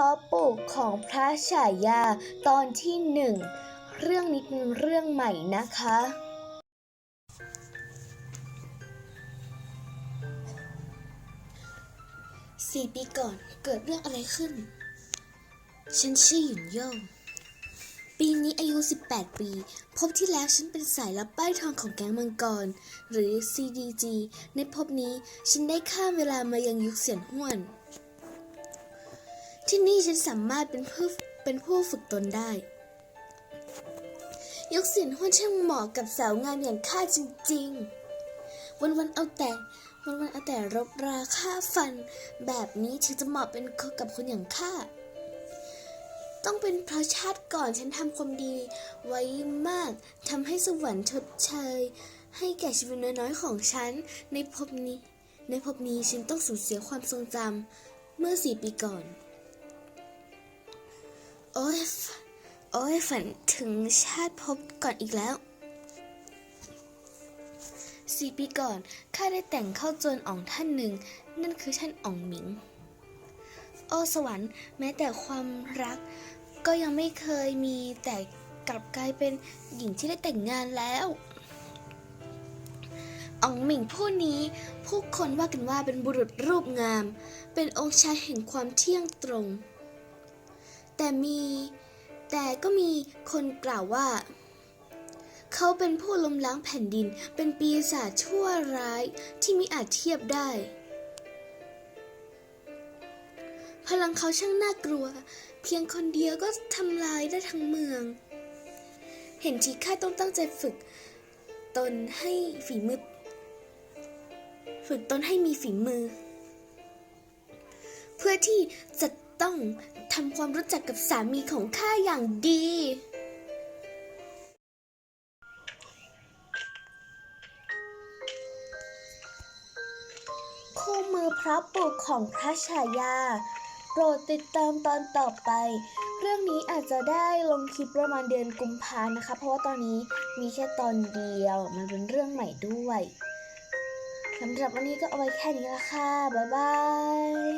ราะปลูกของพระฉายาตอนที่หนึ่งเรื่องนี้เป็นเรื่องใหม่นะคะ สี่ปีก่อนเกิดเรื่องอะไรขึ้น ฉันชื่อหยุนย่งปีนี้อายุ 18 ปี พบที่แล้วฉันเป็นสายลับป้ายทองของแก๊งมังกร หรือ CDG ในภพนี้ฉันได้ข้ามเวลามายังยุคเสียนห้วน ที่นี่ฉันสามารถเป็นผู้เป็นผู้ฝึกตนได้ยุคเสียนห้วนช่างเหมาะกับสาวงามอย่างข้าจริง ๆ วันๆเอาแต่วันวันเอาแต่รบราฆ่าฟัน แบบนี้ถึงจะเหมาะเป็นกับคนอย่างข้า ต้องเป็นเพราะชาติก่อนฉันทำความดีไว้มากทำให้สวรรค์ชดเชย ให้แก่ชีวิตน้อยๆของฉัน ในภพนี้ ในภพนี้ฉันต้องสูญเสียความทรงจำเมื่อสี่ปีก่อน โอ้ยโอ้ยฝันถึงชาติภพก่อนอีกแล้วสี่ปีก่อนข้าได้แต่งเข้าโจรอ่องท่านหนึ่ง นั่นคือท่านอ่องหมิง โอ้สวรรค์ แม้แต่ความรัก ก็ยังไม่เคยมีแต่กลับกลายเป็นหญิงที่ได้แต่งงานแล้วอ่องหมิงผู้นี้ ผู้คนว่ากันว่าเป็นบุรุษรูปงาม เป็นองค์ชายแห่งความเที่ยงตรง แต่มี แต่ก็มีคนกล่าวว่า เขาเป็นผู้ล้มล้างแผ่นดิน เป็นปีศาจชั่วร้ายที่มิอาจเทียบได้ พลังเขาช่างน่ากลัว เพียงคนเดียวก็ทำลายได้ทั้งเมือง เห็นทีข้าต้องตั้งใจฝึก ตนให้ฝีมือ ฝึกตนให้มีฝีมือ เพื่อที่จะต้อง ทำความรู้จักกับสามีของข้าอย่างดี คู่มือพระปลูกของพระฉายา โปรดติดตามตอนต่อไป เรื่องนี้อาจจะได้ลงคลิปประมาณเดือนกุมภานะคะ เพราะว่าตอนนี้มีแค่ตอนเดียว มันเป็นเรื่องใหม่ด้วยสำหรับวันนี้ก็เอาไว้แค่นี้ละค่ะ บ๊ายบาย